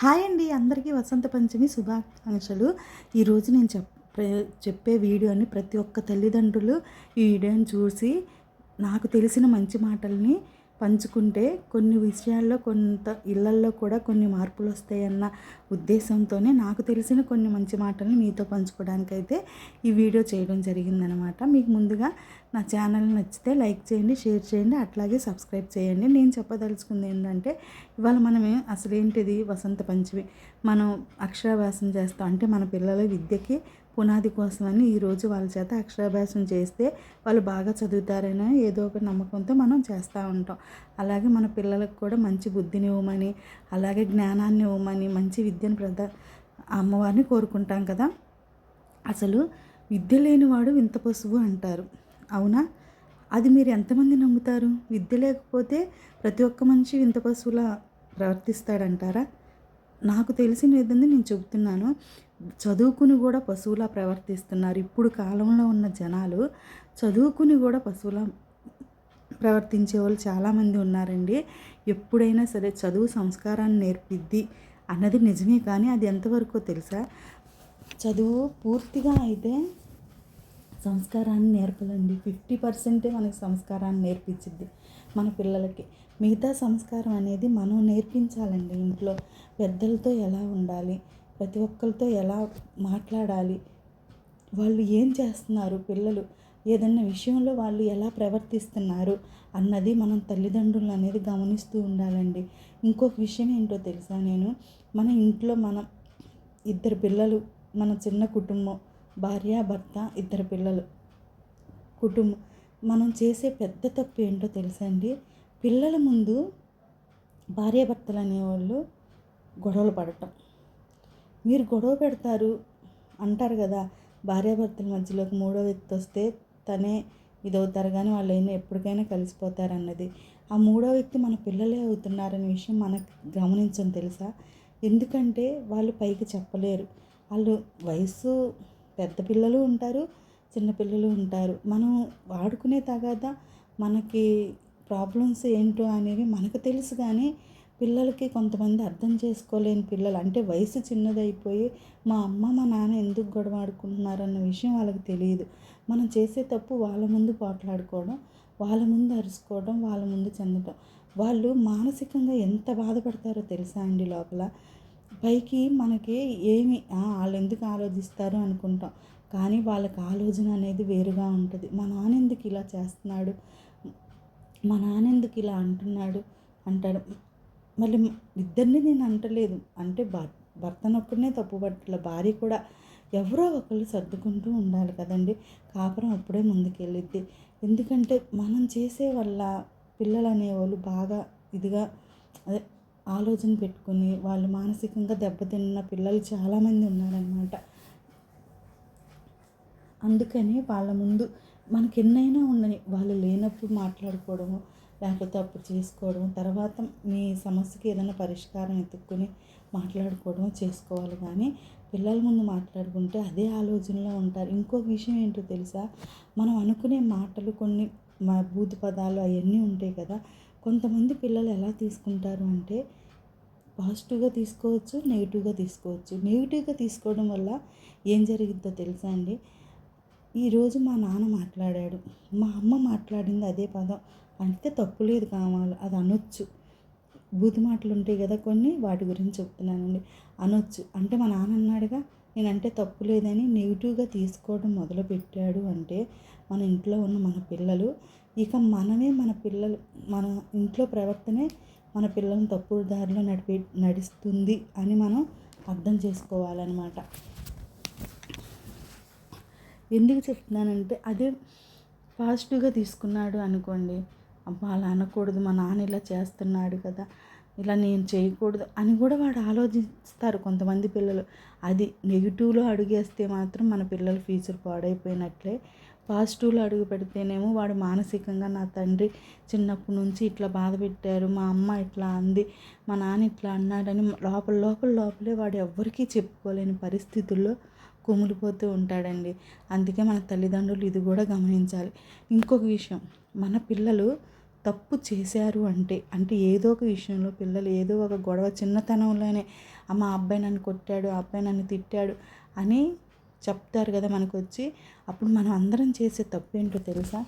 Hi అండి అందరికీ వసంత పంచమి శుభాకాంక్షలు. ఈరోజు నేను చెప్పే చెప్పే వీడియోని ప్రతి ఒక్క తల్లిదండ్రులు ఈ వీడియోని చూసి నాకు తెలిసిన మంచి మాటల్ని పంచుకుంటే కొన్ని విషయాల్లో కొంత ఇళ్ళల్లో కూడా కొన్ని మార్పులు వస్తాయన్న ఉద్దేశంతోనే నాకు తెలిసిన కొన్ని మంచి మాటల్ని మీతో పంచుకోవడానికైతే ఈ వీడియో చేయడం జరిగిందనమాట. మీకు ముందుగా నా ఛానల్ నచ్చితే లైక్ చేయండి షేర్ చేయండి అట్లాగే సబ్స్క్రైబ్ చేయండి. నేను చెప్పదలుచుకుంది ఏంటంటే ఇవాళ మనం అసలు ఏంటిది? వసంత పంచమి. మనం అక్షరాభ్యాసం చేస్తాం అంటే మన పిల్లల విద్యకి పునాది కోసమని ఈరోజు వాళ్ళ చేత అక్షరాభ్యాసం చేస్తే వాళ్ళు బాగా చదువుతారని ఏదో ఒక నమ్మకంతో మనం చేస్తూ ఉంటాం. అలాగే మన పిల్లలకు కూడా మంచి బుద్ధిని ఇవ్వమని అలాగే జ్ఞానాన్ని ఇవ్వమని మంచి విద్యను ప్రద అమ్మవారిని కోరుకుంటాం కదా. అసలు విద్య లేనివాడు వింత పశువు అంటారు. అవునా? అది మీరు ఎంతమంది నమ్ముతారు? విద్య లేకపోతే ప్రతి ఒక్క మనిషి వింత పశువులా ప్రవర్తిస్తాడంటారా? నాకు తెలిసిన విధంగా నేను చెబుతున్నాను. చదువుకుని కూడా పశువులా ప్రవర్తిస్తున్నారు. ఇప్పుడు కాలంలో ఉన్న జనాలు చదువుకుని కూడా పశువులా ప్రవర్తించే వాళ్ళు చాలామంది ఉన్నారండి. ఎప్పుడైనా సరే చదువు సంస్కారాన్ని నేర్పిద్ది అన్నది నిజమే కానీ అది ఎంతవరకు తెలుసా? చదువు పూర్తిగా అయితే సంస్కారాన్ని నేర్పదండి ఫిఫ్టీ పర్సెంటే మనకి సంస్కారాన్ని నేర్పించింది మన పిల్లలకి. మిగతా సంస్కారం అనేది మనం నేర్పించాలండి. ఇంట్లో పెద్దలతో ఎలా ఉండాలి? ప్రతి ఒక్కరితో ఎలా మాట్లాడాలి? వాళ్ళు ఏం చేస్తున్నారు? పిల్లలు ఏదన్నా విషయంలో వాళ్ళు ఎలా ప్రవర్తిస్తున్నారు? అన్నది మనం తల్లిదండ్రులు అనేది గమనిస్తూ ఉండాలండి. ఇంకొక విషయం ఏంటో తెలుసా నేను? మన ఇంట్లో మనం ఇద్దరు పిల్లలు మన చిన్న కుటుంబం భార్య భర్త ఇద్దరు పిల్లలు. కుటుంబం. మనం చేసే పెద్ద తప్పు ఏంటో తెలుసా అండి? పిల్లల ముందు భార్యాభర్తలు అనేవాళ్ళు గొడవలు పడటం. మీరు గొడవ పెడతారు అంటారు కదా భార్యాభర్తల మధ్యలోకి మూడో వ్యక్తి వస్తే తనే ఇదవుతారు. కానీ వాళ్ళు అయినా ఎప్పటికైనా కలిసిపోతారన్నది ఆ మూడో వ్యక్తి మన పిల్లలే అవుతున్నారనే విషయం మనకు గమనించం తెలుసా? ఎందుకంటే వాళ్ళు పైకి చెప్పలేరు. వాళ్ళు వయసు పెద్ద పిల్లలు ఉంటారు చిన్నపిల్లలు ఉంటారు. మనం వాడుకునే తగాద మనకి ప్రాబ్లమ్స్ ఏంటో అనేవి మనకు తెలుసు కానీ పిల్లలకి కొంతమంది అర్థం చేసుకోలేని పిల్లలు అంటే వయసు చిన్నదైపోయి మా అమ్మ మా నాన్న ఎందుకు గొడవ ఆడుకుంటున్నారన్న విషయం వాళ్ళకి తెలియదు. మనం చేసే తప్పు వాళ్ళ ముందు పోట్లాడుకోవడం వాళ్ళ ముందు అరుచుకోవడం వాళ్ళ ముందు చెందడం వాళ్ళు మానసికంగా ఎంత బాధపడతారో తెలుసా అండి లోపల? పైకి మనకి ఏమి వాళ్ళు ఎందుకు ఆలోచిస్తారు అనుకుంటాం. కానీ వాళ్ళకి ఆలోచన అనేది వేరుగా ఉంటుంది. మా నాన్న ఎందుకు ఇలా చేస్తున్నాడు? మా నాన్న ఎందుకు ఇలా అంటున్నాడు? అంటాడు. మళ్ళీ ఇద్దరిని నేను అంటలేదు. అంటే భర్త నొక్కడనే తప్పు పట్టల భార్య కూడా ఎవరో ఒకళ్ళు సర్దుకుంటూ ఉండాలి కదండి. కాపురం అప్పుడే ముందుకెళ్ళిద్ది. ఎందుకంటే మనం చేసే వల్ల పిల్లలు అనేవాళ్ళు బాగా ఇదిగా అదే ఆలోచన పెట్టుకుని వాళ్ళు మానసికంగా దెబ్బతిన్న పిల్లలు చాలామంది ఉన్నారనమాట అందుకని వాళ్ళ ముందు మనకి ఎన్నైనా ఉండని వాళ్ళు లేనప్పుడు మాట్లాడుకోవడము లేకపోతే అప్పుడు చేసుకోవడం తర్వాత మీ సమస్యకి ఏదైనా పరిష్కారం ఎత్తుక్కుని మాట్లాడుకోవడం చేసుకోవాలి. కానీ పిల్లల ముందు మాట్లాడుకుంటే అదే ఆలోచనలో ఉంటారు. ఇంకొక విషయం ఏంటో తెలుసా? మనం అనుకునే మాటలు కొన్ని మా బూతు పదాలు అవన్నీ ఉంటాయి కదా. కొంతమంది పిల్లలు ఎలా తీసుకుంటారు అంటే పాజిటివ్గా తీసుకోవచ్చు నెగిటివ్గా తీసుకోవచ్చు. నెగిటివ్గా తీసుకోవడం వల్ల ఏం జరిగిద్దో తెలుసా అండి? ఈరోజు మా నాన్న మాట్లాడాడు. మా అమ్మ మాట్లాడింది అదే పదం. అంటే తప్పు లేదు కావాలి అది అనొచ్చు. బూతి మాటలు ఉంటాయి కదా కొన్ని వాటి గురించి చెప్తున్నానండి. అనొచ్చు. అంటే మా నాన్న అన్నాడుగా నేనంటే తప్పు లేదని నెగిటివ్గా తీసుకోవడం మొదలుపెట్టాడు అంటే మన ఇంట్లో ఉన్న మన పిల్లలు ఇక మనమే మన పిల్లలు మన ఇంట్లో ప్రవర్తనే మన పిల్లలను తప్పుడు దారిలో నడిపి నడుస్తుంది అని మనం అర్థం చేసుకోవాలన్నమాట. ఎందుకు చెప్తున్నానంటే అదే పాజిటివ్గా తీసుకున్నాడు అనుకోండి అబ్బా అలా అనకూడదు మా నాన్న ఇలా చేస్తున్నాడు కదా ఇలా నేను చేయకూడదు అని కూడా వాడు ఆలోచిస్తారు కొంతమంది పిల్లలు. అది నెగిటివ్లో అడుగేస్తే మాత్రం మన పిల్లల ఫ్యూచర్ పాడైపోయినట్లే. పాజిటివ్లో అడుగు పెడితేనేమో వాడు మానసికంగా నా తండ్రి చిన్నప్పటి నుంచి ఇట్లా బాధ పెట్టారు మా అమ్మ ఇట్లా అంది మా నాన్న ఇట్లా అన్నాడని లోపల లోపల లోపలే వాడు ఎవ్వరికీ చెప్పుకోలేని పరిస్థితుల్లో కుమిలిపోతూ ఉంటాడండి. అందుకే మన తల్లిదండ్రులు ఇది కూడా గమనించాలి. ఇంకొక విషయం మన పిల్లలు తప్పు చేశారు అంటే అంటే ఏదో ఒక విషయంలో పిల్లలు ఏదో ఒక గొడవ చిన్నతనంలోనే అమ్మ అబ్బాయి నన్ను కొట్టాడు ఆ అబ్బాయి నన్ను తిట్టాడు అని చెప్తారు కదా మనకు వచ్చి అప్పుడు మనం అందరం చేసే తప్పు ఏంటో తెలుసా?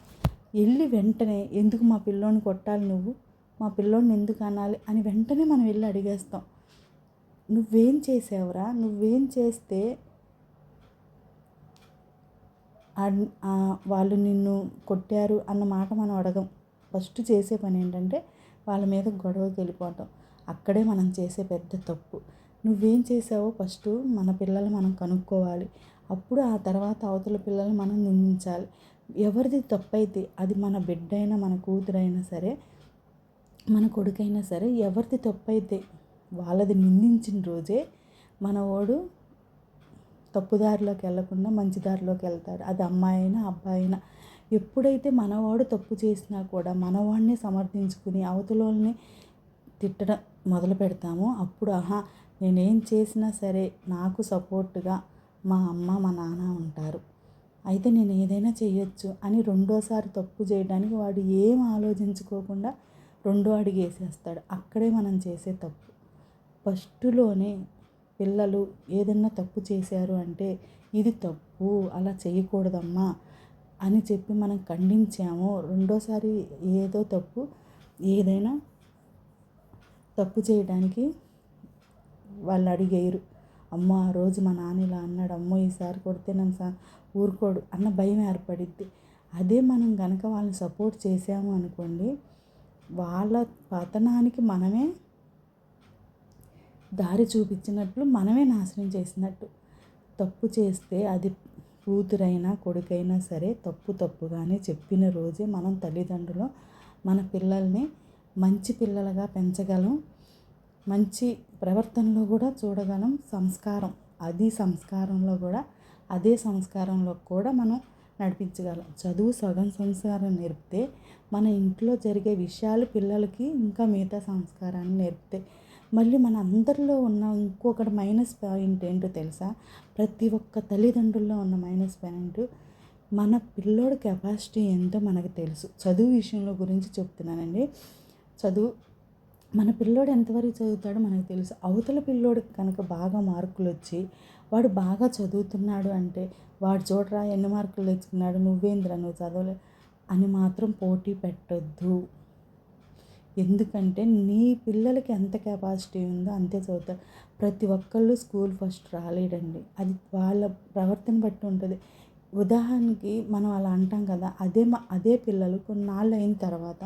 వెళ్ళి వెంటనే ఎందుకు మా పిల్లోని కొట్టాలి నువ్వు? మా పిల్లోని ఎందుకు అనాలి? అని వెంటనే మనం వెళ్ళి అడిగేస్తాం. నువ్వేం చేసావురా? నువ్వేం చేస్తే వాళ్ళు నిన్ను కొట్టారు? అన్న మాట మనం అడగం. ఫస్ట్ చేసే పని ఏంటంటే వాళ్ళ మీద గొడవకి వెళ్ళిపోవటం. అక్కడే మనం చేసే పెద్ద తప్పు. నువ్వేం చేసావో ఫస్ట్ మన పిల్లలు మనం కనుక్కోవాలి. అప్పుడు ఆ తర్వాత అవతల పిల్లల్ని మనం నిందించాలి. ఎవరిది తప్పు అయితే అది మన బిడ్డ అయినా మన కూతురైనా సరే మన కొడుకైనా సరే ఎవరిది తప్పు అయితే వాళ్ళది నిందించిన రోజే మనవాడు తప్పుదారిలోకి వెళ్ళకుండా మంచి దారిలోకి వెళ్తాడు. అది అమ్మాయి అయినా అబ్బాయి అయినా ఎప్పుడైతే మనవాడు తప్పు చేసినా కూడా మనవాడిని సమర్థించుకుని అవతలని తిట్టడం మొదలు పెడతామో అప్పుడు ఆహా నేనేం చేసినా సరే నాకు సపోర్ట్గా మా అమ్మ మా నాన్న ఉంటారు. అయితే నేను ఏదైనా చేయొచ్చు అని రెండోసారి తప్పు చేయడానికి వాడు ఏం ఆలోచించుకోకుండా రెండో అడిగేసేస్తాడు అక్కడే మనం చేసే తప్పు. ఫస్ట్లోనే పిల్లలు ఏదన్నా తప్పు చేశారు అంటే ఇది తప్పు అలా చేయకూడదమ్మా అని చెప్పి మనం ఖండించాము రెండోసారి ఏదో తప్పు ఏదైనా తప్పు చేయడానికి వాళ్ళు అడిగేయరు. అమ్మ ఆ రోజు మా నాన్న ఇలా అన్నాడు అమ్మో ఈసారి కొడితే నన్ను సా ఊరుకోడు అన్న భయం ఏర్పడిద్ది. అదే మనం కనుక వాళ్ళని సపోర్ట్ చేసాము అనుకోండి వాళ్ళ పతనానికి మనమే దారి చూపించినట్లు మనమే నాశనం చేసినట్టు. తప్పు చేస్తే అది కూతురైనా కొడుకైనా సరే తప్పు తప్పుగానే చెప్పిన రోజే మనం తల్లిదండ్రులు మన పిల్లల్ని మంచి పిల్లలుగా పెంచగలం. మంచి ప్రవర్తనలో కూడా చూడగలం సంస్కారం. అది సంస్కారంలో కూడా అదే సంస్కారంలో కూడా మనం నడిపించగలం. చదువు సగం సంస్కారం నేర్పితే మన ఇంట్లో జరిగే విషయాలు పిల్లలకి ఇంకా మిగతా సంస్కారాన్ని నేర్పితే మళ్ళీ మన అందరిలో ఉన్న ఇంకొకటి మైనస్ పాయింట్ ఏంటో తెలుసా? ప్రతి ఒక్క తల్లిదండ్రుల్లో ఉన్న మైనస్ పాయింట్ మన పిల్లోడి కెపాసిటీ ఏంటో మనకు తెలుసు. చదువు విషయంలో గురించి చెప్తున్నానండి. చదువు మన పిల్లోడు ఎంతవరకు చదువుతాడో మనకు తెలుసు. అవతల పిల్లోడికి కనుక బాగా మార్కులు వచ్చి వాడు బాగా చదువుతున్నాడు అంటే వాడు చూడరా ఎన్ని మార్కులు తెచ్చుకున్నాడు నువ్వేంద్రా నువ్వు చదవలే అని మాత్రం పోటీ పెట్టొద్దు. ఎందుకంటే నీ పిల్లలకి ఎంత కెపాసిటీ ఉందో అంతే చదువుతారు ప్రతి ఒక్కళ్ళు స్కూల్ ఫస్ట్ రాలేడండి. అది వాళ్ళ ప్రవర్తన బట్టి ఉంటుంది. ఉదాహరణకి మనం అలా అంటాం కదా అదే మా అదే పిల్లలు కొన్నాళ్ళు అయిన తర్వాత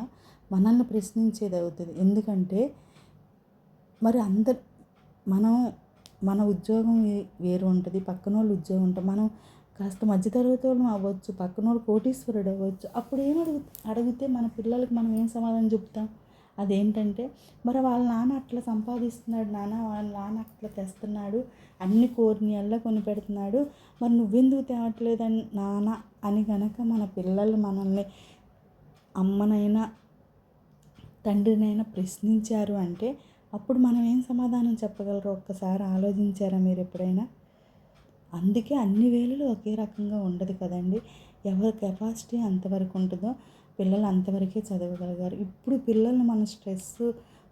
మనల్ని ప్రశ్నించేది అవుతుంది. ఎందుకంటే మరి అందరు మనం మన ఉద్యోగం వే- వేరు ఉంటుంది. పక్కన వాళ్ళు ఉద్యోగం ఉంటుంది మనం కాస్త మధ్యతరగతి వాళ్ళం అవ్వచ్చు పక్కన వాళ్ళు కోటీశ్వరుడు అవ్వచ్చు. అప్పుడు ఏం అడుగు అడిగితే మన పిల్లలకి మనం ఏం సమాధానం చెప్తాం? అదేంటంటే మరి వాళ్ళ నాన్న అట్లా సంపాదిస్తున్నాడు నాన్న వాళ్ళ నాన్న అట్లా తెస్తున్నాడు అన్ని కోరినీళ్ళ కొని పెడుతున్నాడు. మరి నువ్వెందుకు తేవట్లేదని నాన్న అని కనుక మన పిల్లలు మనల్ని అమ్మనైనా తండ్రినైనా ప్రశ్నించారు అంటే అప్పుడు మనం ఏం సమాధానం చెప్పగలరు? ఒక్కసారి ఆలోచించారా మీరు ఎప్పుడైనా? అందుకే అన్ని వేళలు ఒకే రకంగా ఉండదు కదండి. ఎవరి కెపాసిటీ అంతవరకు ఉంటుందో పిల్లలు అంతవరకే చదవగలిగారు. ఇప్పుడు పిల్లల్ని మనం స్ట్రెస్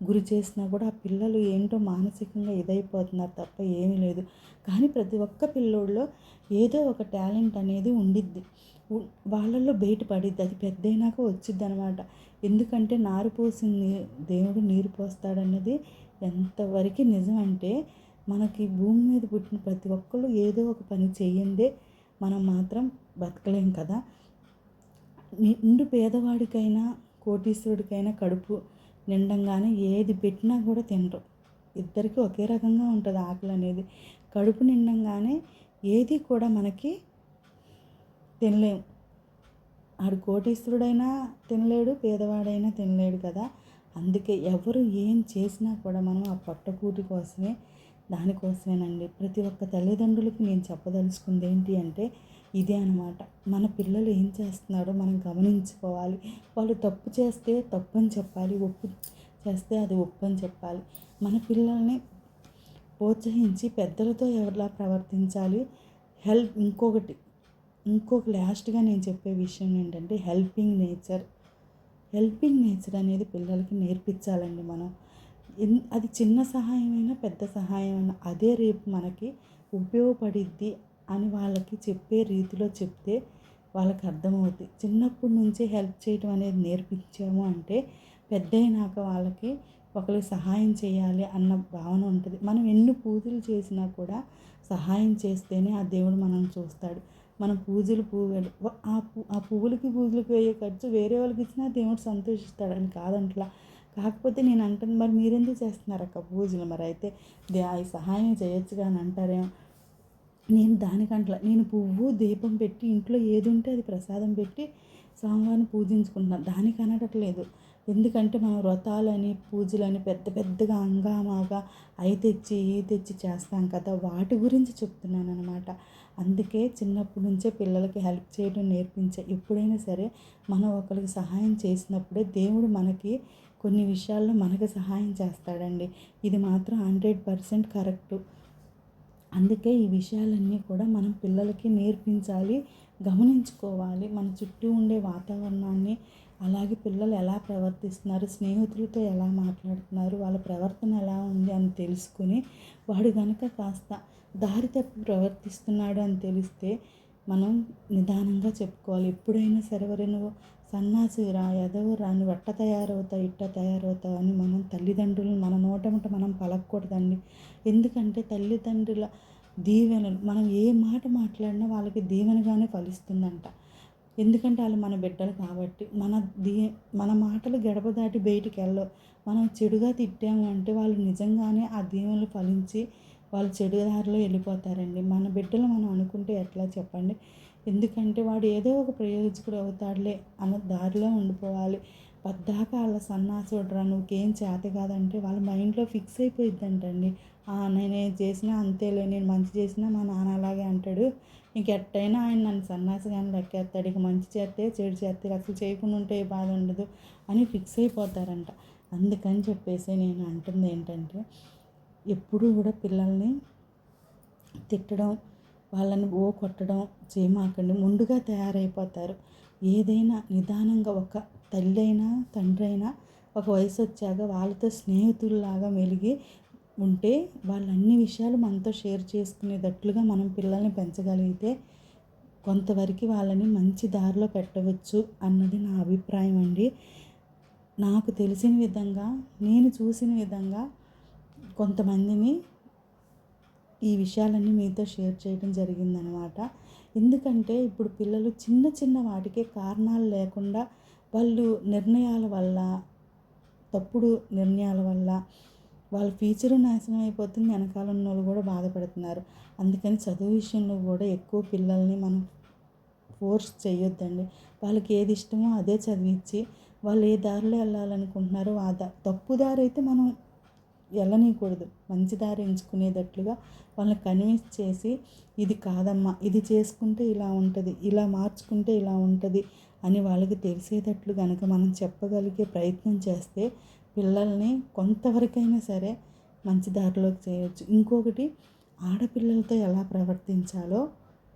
గురి చేసినా కూడా ఆ పిల్లలు ఏంటో మానసికంగా ఇదైపోతున్నారు తప్ప ఏమీ లేదు. కానీ ప్రతి ఒక్క పిల్లోడిలో ఏదో ఒక టాలెంట్ అనేది ఉండిద్ది. వాళ్ళల్లో బయటపడిద్ది అది పెద్దయినాక వచ్చిద్ది అనమాట ఎందుకంటే నారు పోసి దేవుడు నీరు పోస్తాడన్నది ఎంతవరకు నిజం అంటే మనకి భూమి మీద పుట్టిన ప్రతి ఒక్కళ్ళు ఏదో ఒక పని చేయందే మనం మాత్రం బతకలేం కదా. నిండు పేదవాడికైనా కోటీశ్వరుడికైనా కడుపు నిండంగానే ఏది పెట్టినా కూడా తినరు. ఇద్దరికి ఒకే రకంగా ఉంటుంది ఆకలి అనేది కడుపు నిండంగానే ఏది కూడా మనకి తినలేం. ఆడు కోటీశ్వరుడైనా తినలేడు పేదవాడైనా తినలేడు కదా. అందుకే ఎవరు ఏం చేసినా కూడా మనం ఆ పొట్టకూటి కోసమే దానికోసమేనండి ప్రతి ఒక్క తల్లిదండ్రులకి నేను చెప్పదలుచుకుంది ఏంటి అంటే ఇదే అనమాట మన పిల్లలు ఏం చేస్తున్నారో మనం గమనించుకోవాలి. వాళ్ళు తప్పు చేస్తే తప్పు అని చెప్పాలి ఒప్పు చేస్తే అది ఒప్పు అని చెప్పాలి. మన పిల్లల్ని ప్రోత్సహించి పెద్దలతో ఎవరిలా ప్రవర్తించాలి? హెల్ప్ ఇంకొకటి ఇంకొక లాస్ట్గా నేను చెప్పే విషయం ఏంటంటే హెల్పింగ్ నేచర్. హెల్పింగ్ నేచర్ అనేది పిల్లలకి నేర్పించాలండి మనం. ఎన్ అది చిన్న సహాయమైనా పెద్ద సహాయమైనా అదే రేపు మనకి ఉపయోగపడిద్ది అని వాళ్ళకి చెప్పే రీతిలో చెప్తే వాళ్ళకి అర్థమవుతుంది చిన్నప్పటి నుంచే హెల్ప్ చేయడం అనేది నేర్పించాము అంటే పెద్ద అయినాక వాళ్ళకి ఒకరికి సహాయం చేయాలి అన్న భావన ఉంటుంది. మనం ఎన్ని పూజలు చేసినా కూడా సహాయం చేస్తేనే ఆ దేవుడు మనం చూస్తాడు. మనం పూజలు పువ్వులు ఆ పు- ఆ పువ్వులకి పూజలకి వేయే ఖర్చు వేరే వాళ్ళకి ఇచ్చినా దేవుడు సంతోషిస్తాడు. అని కాదంట్లా. కాకపోతే నేను అంటాను మరి మీరెందుకు చేస్తున్నారు అక్క పూజలు? మరి అయితే దే- ఈ సహాయం చేయొచ్చుగా అని అంటారేమో. నేను దానికంట్ల. నేను పువ్వు దీపం పెట్టి ఇంట్లో ఏది ఉంటే అది ప్రసాదం పెట్టి స్వామివారిని పూజించుకుంటున్నాను దానికి అనటట్లేదు. ఎందుకంటే మనం వ్రతాలని పూజలని పెద్ద పెద్దగా అంగామాగా అవి తెచ్చి ఈ తెచ్చి చేస్తాం కదా. వాటి గురించి చెప్తున్నాను అనమాట అందుకే చిన్నప్పటి నుంచే పిల్లలకి హెల్ప్ చేయడం నేర్పించే ఎప్పుడైనా సరే మనం ఒకరికి సహాయం చేసినప్పుడే దేవుడు మనకి కొన్ని విషయాల్లో మనకు సహాయం చేస్తాడండి. ఇది మాత్రం హండ్రెడ్ పర్సెంట్ కరెక్టు. అందుకే ఈ విషయాలన్నీ కూడా మనం పిల్లలకి నేర్పించాలి గమనించుకోవాలి. మన చుట్టూ ఉండే వాతావరణాన్ని అలాగే పిల్లలు ఎలా ప్రవర్తిస్తున్నారు స్నేహితులతో ఎలా మాట్లాడుతున్నారు వాళ్ళ ప్రవర్తన ఎలా ఉంది అని తెలుసుకుని వాడు కనుక కాస్త దారి తప్పి ప్రవర్తిస్తున్నాడు అని తెలిస్తే మనం నిదానంగా చెప్పుకోవాలి. ఎప్పుడైనా సరే వరే నువ్వు సన్నాసిరా ఎదవరా వట్ట తయారవుతావు ఇట్ట తయారవుతావు అని మనం తల్లిదండ్రులు మన నోటముట మనం పలకూడదండి ఎందుకంటే తల్లిదండ్రుల దీవెనలు మనం ఏ మాట మాట్లాడినా వాళ్ళకి దీవెనగానే ఫలిస్తుందంట. ఎందుకంటే వాళ్ళు మన బిడ్డలు కాబట్టి మన దీ మన మాటలు గడప దాటి బయటికి వెళ్ళవు మనం చెడుగా తిట్టాము అంటే వాళ్ళు నిజంగానే ఆ దీవెనలు ఫలించి వాళ్ళు చెడు దారిలో వెళ్ళిపోతారండి. మన బిడ్డలు మనం అనుకుంటే ఎట్లా చెప్పండి? ఎందుకంటే వాడు ఏదో ఒక ప్రయోజకుడు అవుతాడులే అన్న దారిలో ఉండిపోవాలి. పద్దాక వాళ్ళ సన్నాసుడురా నువ్వుకేం చేత కాదంటే వాళ్ళ మైండ్లో ఫిక్స్ అయిపోయిద్దంటండి. నేను నేనేం చేసినా అంతేలే నేను మంచి చేసినా మా నాన్న అలాగే అంటాడు. ఇంకెట్టయినా ఆయన నన్ను సన్నాసిగానే లెక్కేస్తాడు. ఇక మంచి చేస్తే చెడు చేస్తే అసలు చేయకుండా ఉంటే ఏ బాధ ఉండదు అని ఫిక్స్ అయిపోతారంట. అందుకని చెప్పేసి నేను అంటుంది ఏంటంటే ఎప్పుడూ కూడా పిల్లల్ని తిట్టడం వాళ్ళని ఓ కొట్టడం చేయమాకండి. ముందుగా తయారైపోతారు. ఏదైనా నిదానంగా ఒక తల్లి అయినా తండ్రి అయినా ఒక వయసు వచ్చాక వాళ్ళతో స్నేహితుల్లాగా మెలిగి ఉంటే వాళ్ళు అన్ని విషయాలు మనతో షేర్ చేసుకునేటట్లుగా మనం పిల్లల్ని పెంచగలిగితే కొంతవరకు వాళ్ళని మంచి దారిలో పెట్టవచ్చు అన్నది నా అభిప్రాయం అండి నాకు తెలిసిన విధంగా నేను చూసిన విధంగా కొంతమందిని ఈ విషయాలన్నీ మీతో షేర్ చేయడం జరిగిందనమాట. ఎందుకంటే ఇప్పుడు పిల్లలు చిన్న చిన్న వాటికే కారణాలు లేకుండా వాళ్ళు నిర్ణయాల వల్ల తప్పుడు నిర్ణయాల వల్ల వాళ్ళ ఫ్యూచరు నాశనం అయిపోతుంది వెనకాల ఉన్న వాళ్ళు కూడా బాధపడుతున్నారు. అందుకని చదువు విషయంలో కూడా ఎక్కువ పిల్లల్ని మనం ఫోర్స్ చేయొద్దండి. వాళ్ళకి ఏది ఇష్టమో అదే చదివించి వాళ్ళు ఏ దారిలో వెళ్ళాలనుకుంటున్నారో ఆ దా తప్పు దారి అయితే మనం వెళ్ళనీయకూడదు మంచి దారి ఎంచుకునేటట్లుగా వాళ్ళని కన్విన్స్ చేసి ఇది కాదమ్మా ఇది చేసుకుంటే ఇలా ఉంటుంది ఇలా మార్చుకుంటే ఇలా ఉంటుంది అని వాళ్ళకి తెలిసేటట్లు కనుక మనం చెప్పగలిగే ప్రయత్నం చేస్తే పిల్లల్ని కొంతవరకైనా సరే మంచి దారిలోకి చేయొచ్చు. ఇంకొకటి ఆడపిల్లలతో ఎలా ప్రవర్తించాలో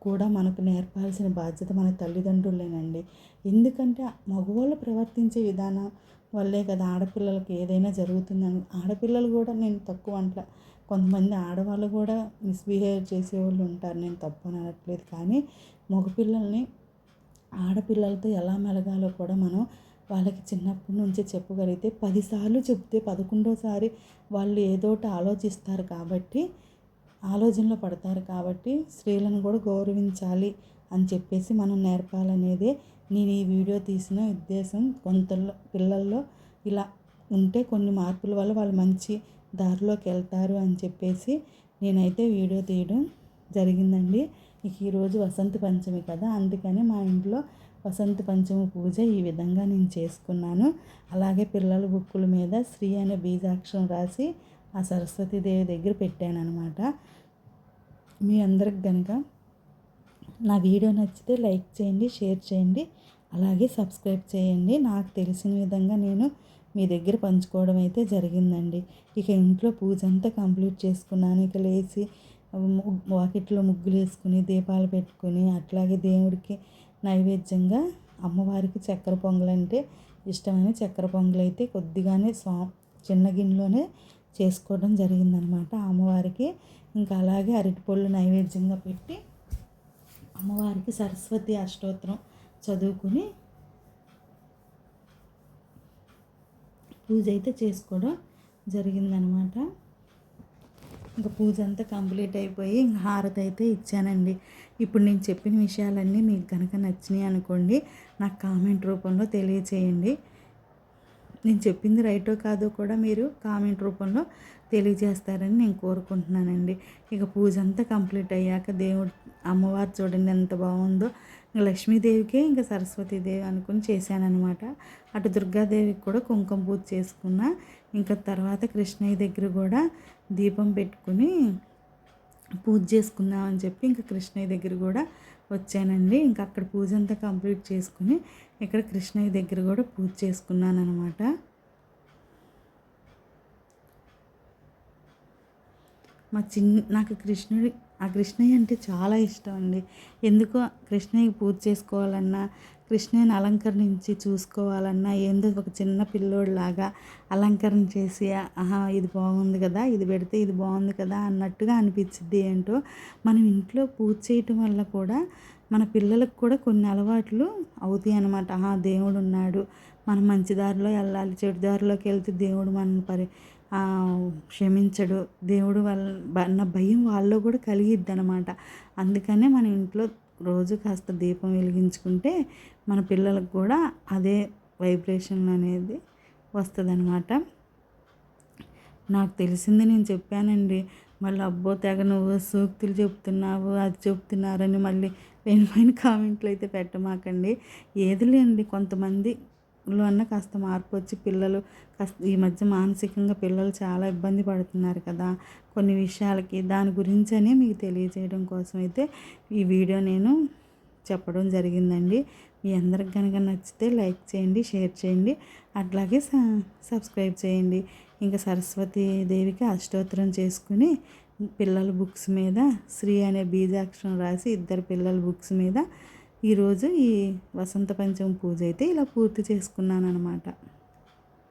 కూడా మనకు నేర్పాల్సిన బాధ్యత మన తల్లిదండ్రులేనండి. ఎందుకంటే మగవాళ్ళు ప్రవర్తించే విధానం వల్లే కదా ఆడపిల్లలకి ఏదైనా జరుగుతుందని. ఆడపిల్లలు కూడా నేను తక్కువ అంట్ల. కొంతమంది ఆడవాళ్ళు కూడా మిస్బిహేవ్ చేసేవాళ్ళు ఉంటారు. నేను తప్పు అనట్లేదు. కానీ మగపిల్లల్ని ఆడపిల్లలతో ఎలా మెలగాలో కూడా మనం వాళ్ళకి చిన్నప్పటి నుంచే చెప్పగలిగితే పదిసార్లు చెప్తే పదకొండోసారి వాళ్ళు ఏదో ఒకటి ఆలోచిస్తారు కాబట్టి ఆలోచనలో పడతారు కాబట్టి స్త్రీలను కూడా గౌరవించాలి అని చెప్పేసి మనం నేర్పాలనేదే నేను ఈ వీడియో తీసిన ఉద్దేశం. కొంత పిల్లల్లో ఇలా ఉంటే కొన్ని మార్పుల వల్ల వాళ్ళు మంచి దారిలోకి వెళ్తారు అని చెప్పేసి నేనైతే వీడియో తీయడం జరిగిందండి. ఇక ఈరోజు వసంత పంచమి కదా అందుకని మా ఇంట్లో వసంత పంచమి పూజ ఈ విధంగా నేను చేసుకున్నాను. అలాగే పిల్లల బుక్కుల మీద శ్రీ అనే బీజాక్షరం రాసి ఆ సరస్వతీదేవి దగ్గర పెట్టాను అనమాట మీ అందరికి కనుక నా వీడియో నచ్చితే లైక్ చేయండి షేర్ చేయండి అలాగే సబ్స్క్రైబ్ చేయండి. నాకు తెలిసిన విధంగా నేను మీ దగ్గర పంచుకోవడం అయితే జరిగిందండి. ఇక ఇంట్లో పూజ అంతా కంప్లీట్ చేసుకున్నాను. ఇక లేచి వాకిట్లో ముగ్గులు వేసుకుని దీపాలు పెట్టుకుని అట్లాగే దేవుడికి నైవేద్యంగా అమ్మవారికి చక్కెర పొంగలంటే ఇష్టమైన చక్కెర పొంగల్ అయితే కొద్దిగానే సా చిన్న గిన్నెలోనే చేసుకోవడం జరిగిందనమాట. అమ్మవారికి ఇంకా అలాగే అరటిపళ్ళు నైవేద్యంగా పెట్టి అమ్మవారికి సరస్వతి అష్టోత్తరం చదువుకుని పూజ అయితే చేసుకోవడం జరిగిందనమాట. ఇంకా పూజ అంతా కంప్లీట్ అయిపోయి ఇంకా హారతి అయితే ఇచ్చానండి. ఇప్పుడు నేను చెప్పిన విషయాలన్నీ మీకు కనుక నచ్చినాయి అనుకోండి నాకు కామెంట్ రూపంలో తెలియచేయండి. నేను చెప్పింది రైటో కాదో కూడా మీరు కామెంట్ రూపంలో తెలియజేస్తారని నేను కోరుకుంటున్నానండి. ఇక పూజ అంతా కంప్లీట్ అయ్యాక దేవుడు అమ్మవారు చూడండి ఎంత బాగుందో. లక్ష్మీదేవికే ఇంకా సరస్వతీదేవి అనుకుని చేశానఅనమాట అటు దుర్గాదేవికి కూడా కుంకుమ పూజ చేసుకున్న. ఇంకా తర్వాత కృష్ణయ్య దగ్గర కూడా దీపం పెట్టుకుని పూజ చేసుకుందామని చెప్పి ఇంకా కృష్ణయ్య దగ్గర కూడా వచ్చానండి. ఇంకా అక్కడ పూజ అంతా కంప్లీట్ చేసుకుని ఇక్కడ కృష్ణయ్య దగ్గర కూడా పూజ చేసుకున్నాను అనమాట మా చిన్న నాకు కృష్ణుడి ఆ కృష్ణయ్య అంటే చాలా ఇష్టం అండి. ఎందుకో కృష్ణయ్యకి పూజ చేసుకోవాలన్నా కృష్ణుని అలంకరించి చూసుకోవాలన్నా ఏందో ఒక చిన్న పిల్లోడిలాగా అలంకరణ చేసి ఆహా ఇది బాగుంది కదా ఇది పెడితే ఇది బాగుంది కదా అన్నట్టుగా అనిపించింది ఏంటో. మనం ఇంట్లో పూజ చేయటం వల్ల కూడా మన పిల్లలకు కూడా కొన్ని అలవాట్లు అవుతాయి అన్నమాట. ఆహా దేవుడు ఉన్నాడు మనం మంచి దారిలో వెళ్ళాలి చెడు దారిలోకి వెళ్తే దేవుడు మన పరి క్షమించడు. దేవుడు వాళ్ళ అన్న భయం వాళ్ళలో కూడా కలిగిద్ది అనమాట అందుకనే మన ఇంట్లో రోజు కాస్త దీపం వెలిగించుకుంటే మన పిల్లలకు కూడా అదే వైబ్రేషన్ అనేది వస్తుంది అనమాట నాకు తెలిసింది నేను చెప్పానండి. మళ్ళీ అబ్బో తెగ నువ్వు సూక్తులు చెప్తున్నావు అది చెప్తున్నారని మళ్ళీ లేనిపోయిన కామెంట్లు అయితే పెట్టమాకండి. ఏది లేండి కొంతమంది లో అన్న కాస్త మార్పు వచ్చి పిల్లలు కాస్త ఈ మధ్య మానసికంగా పిల్లలు చాలా ఇబ్బంది పడుతున్నారు కదా. కొన్ని విషయాలకి దాని గురించనే మీకు తెలియజేయడం కోసం అయితే ఈ వీడియో నేను చెప్పడం జరిగిందండి. మీ అందరికి కనుక నచ్చితే లైక్ చేయండి షేర్ చేయండి అట్లాగే సబ్స్క్రైబ్ చేయండి. ఇంకా సరస్వతి దేవికి అష్టోత్తరం చేసుకుని పిల్లల బుక్స్ మీద శ్రీ అనే బీజాక్షరం రాసి ఇద్దరు పిల్లల బుక్స్ మీద ఈరోజు ఈ వసంత పంచమి పూజ అయితే ఇలా పూర్తి చేసుకున్నాను అనమాట